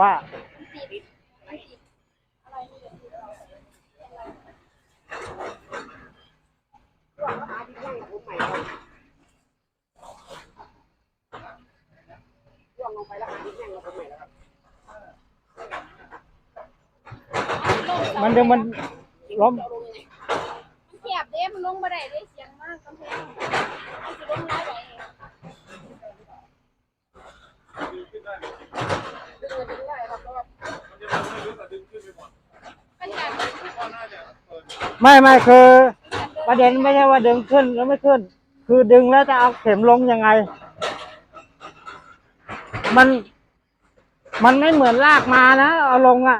ว่ามันเดี๋ยวมันล้มมันเสียบเด้มันลงบ่ได้เด้เสียงมากกำแพงมันสิลงได้ไห นมันอยากไม่ไม่คือประเด็นไม่ใช่ว่าดึงขึ้นแล้วไม่ขึ้น คือดึงแล้วจะเอาเข็มลงยังไง มัน มันไม่เหมือนลากมานะเอาลงอะ่ะ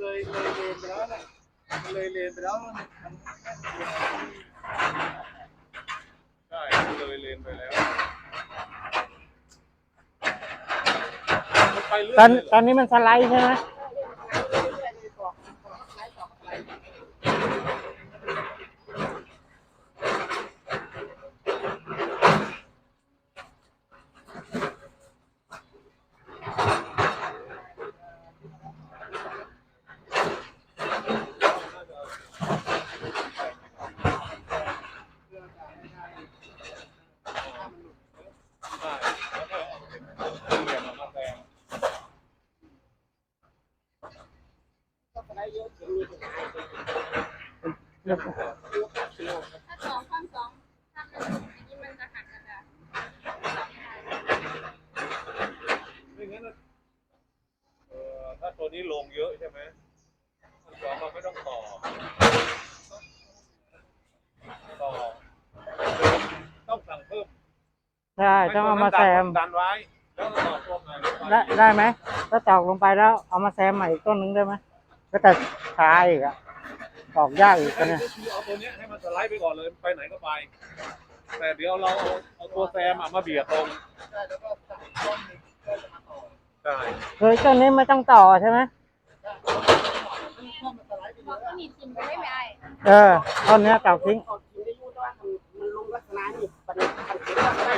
เลยเลยเลนไปแล้วนะเลยเลนไปแล้วมัน เลยเลนไปแล้วมันไปเรื่อยตอนเลยเหรตอนนี้มันสไลด์ใช่ไหม ใช่แล้วก็เอาเป็นเหลี่ยมมาแซง ถ้าสองข้างสองข้างหนึ่งอันนี้มันจะหักกันอะไม่งั้นน่ะเออถ้าตัวนี้ลงเยอะใช่ไหมมันสองเราไม่ต้องต่อ ต่อ ต้องสั่งเพิ่มใช่ต้องเอามาแซม ดันไว้ แล้วก็ต่อตัวใหม่ลงไปได้ได้ไหมถ้าตอกลงไปแล้วเอามาแซมใหม่อีกต้นหนึงได้ไหม ก็แต่ช้าอีกอะตอกยากอีกอะเนี่ยก็คือเอาตัวเนี้ยให้มันสไลด์ไปก่อนเลยไปไหนก็ไป แต่เดี๋ยวเราเอาเอาตัวแซมอะมาเบียดตรงใช่เคยต้นนี้ไม่ต้องต่อใช่ไหมบอกว่านี่ทิมไปไม่ได้เออต้นเนี้ยตอกทิ้งไม่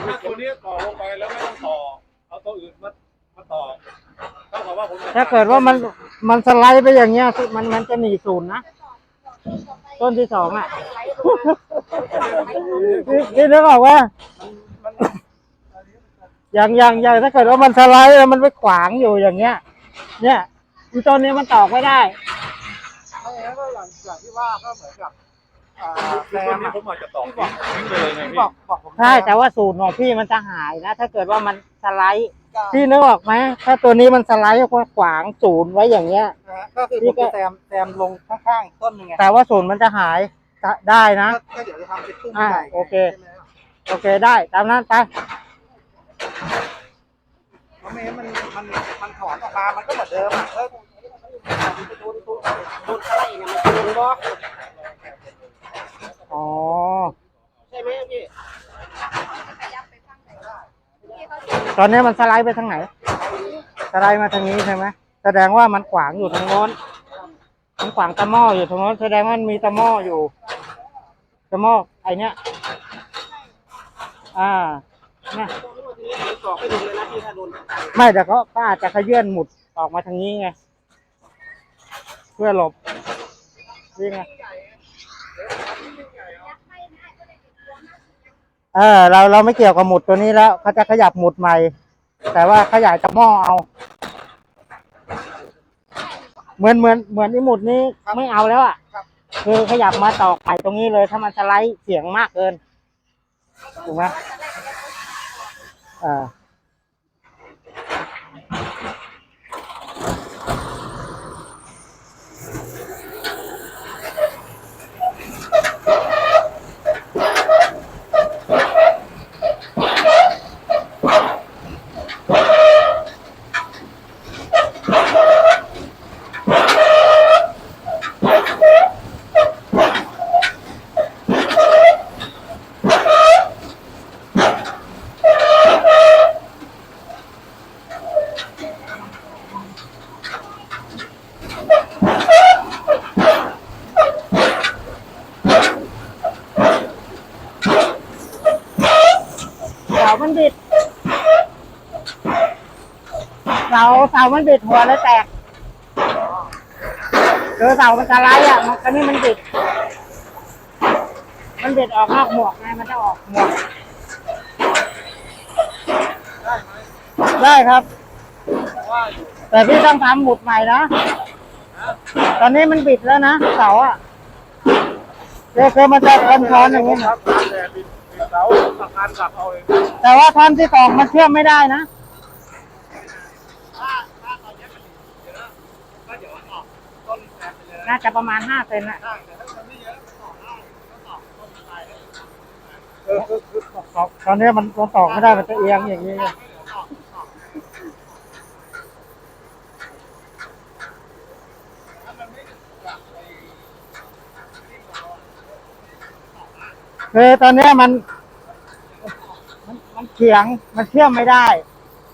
ถ้าตัวเนี้ยต่อลงไปแล้วไม่ต้องต่อ เอาตัวอื่นมามาต่อ เท่ากับว่าผมจะถ้าเกิดว่ามันมันสไลด์ไปอย่างเงี้ยมันมันจะหนีศูนย์นะ ต้นที่สองอะนี่นี่นึกออกว่าอย่างอย่างอย่างถ้าเกิดว่ามันสไลด์แล้วมันไปขวางอยู่อย่างเงี้ย เนี่ยอีต้นนี้มันตอกไม่ได้ไม่งั้นก็อย่างอย่างที่ว่าก็เหมือนกับอ่า แซคือตัวมนี้อะผมอาจจะต่อทิ้งไปเลยไงที่พี่บอกบอกผมใช่แต่ว่าสูตรของพี่มันจะหายนะ ถ้าเกิดว่ามันสไลด์ก็พี่นึกออกไหมถ้าตัวนี้มันสไลด์ก็ขวางศูนย์ไว้อย่างเงี้ยนะฮะก็คือผมจะแซมแซมลงข้างๆต้นหนึงไงแต่ว่าศูนย์มันจะหายได้นะก็ก็เดี๋ยวจะทำเป็นตุ้มอ่าใหญ่โอเคใช่ไหมโอเคได้ตามนั้นไปเพราะไม่งั้นมันมันมันถอนออกมา มันก็เหมือนเดิมอะเออโดนโดนโดนอะไรเนี่ยมันโดนบ่ อ๋อ ใช่ไหมพี่ ขยับไปข้างไหนพี่เขา ตอนนี้มันสไลด์ไปทางไหน สไลด์มาทางนี้ใช่ไหมแสดงว่ามันขวางอยู่ทางโน้น มันขวางตะหม้ออยู่ทางโน้น แสดงว่ามันมีตะหม้ออยู่ตะหม้อไอเนี้ย อ่าเนี่ยไม่แต่เขาก็อาจจะขยื่นหมุดออกมาทางนี้ไง เพื่อหลบนี่ไง เออเราเราไม่เกี่ยวกับหมุดตัวนี้แล้วเขาจะขยับหมุดใหม่ แต่ว่าขยายตะหม้อเอา เหมือนเหมือนเหมือนที่หมุดนี้ไม่เอาแล้วอะคือขยับมาตอกไข่ตรงนี้เลย ถ้ามันสไลด์เสียงมากเกินถูกไหมอ่า มันบิดเสาเสามันบิดหัวเลยแตกคือเสามันสไลด์อะมันก็นี่มันบิด มันบิดออกนอกหมวกไงมันจะออกหมวกได้ครับว่าอยู่แต่พี่ต้องทำหมุดใหม่นะ ตอนนี้มันบิดแล้วนะเสาอะเดี๋ยวคือมันจะคอนทอนอย่างนี้ครับ เสาอาคารกลับเอาเองแต่ว่าท่อนที่สองมันเชื่อมไม่ได้นะก็เดี๋ยวออกต้นแซมไปเลยน่าจะประมาณห้าเซนอะได้แต่ถ้ามันไม่เยอะมันต่อได้ก็ต่อต้นไปเลยเออคือคือตอนนี้มันมันตอกไม่ได้มันจะเอียงอย่างนี้เลย คือตอนเนี้ยมันมัน มันเฉียงมันเชื่อมไม่ได้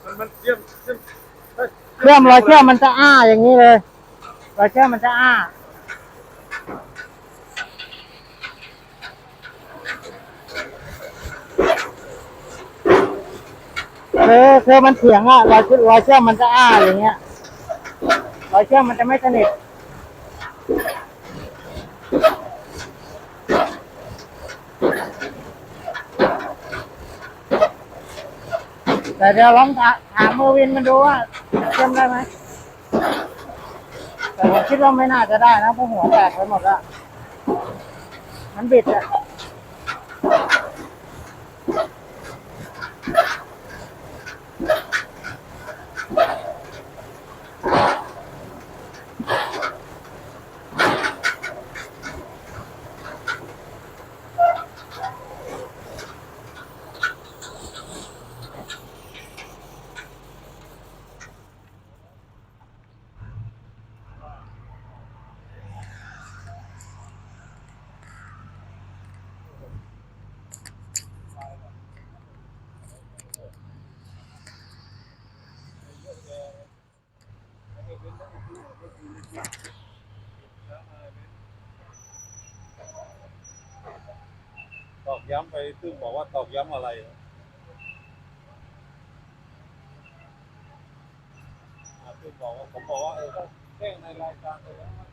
มันมันเชื่อมเชื่อมเชื่อมรอยเชื่อมมันจะอ้าอย่างนี้เลยรอยเชื่อมมันจะอ้า คือคือมันเถียงอะรอยเชื่อรอยเชื่อมมันจะอ้าอย่างเงี้ยรอยเชื่อมมันจะไม่สนิท แต่เดี๋ยวลองถาถามเมอร์วินมันดูว่าเชื่อมได้ไหมแต่ผมคิดว่าไม่น่าจะได้นะเพราะหัวแตกไปหมดแล้วมันบิดอะ อกย้ำไปซึ่งบอกว่าตอกย้ำอะไร อะซึ่งบอกว่าผมบอกว่าเออก็แจ้งในรายการเลยนะ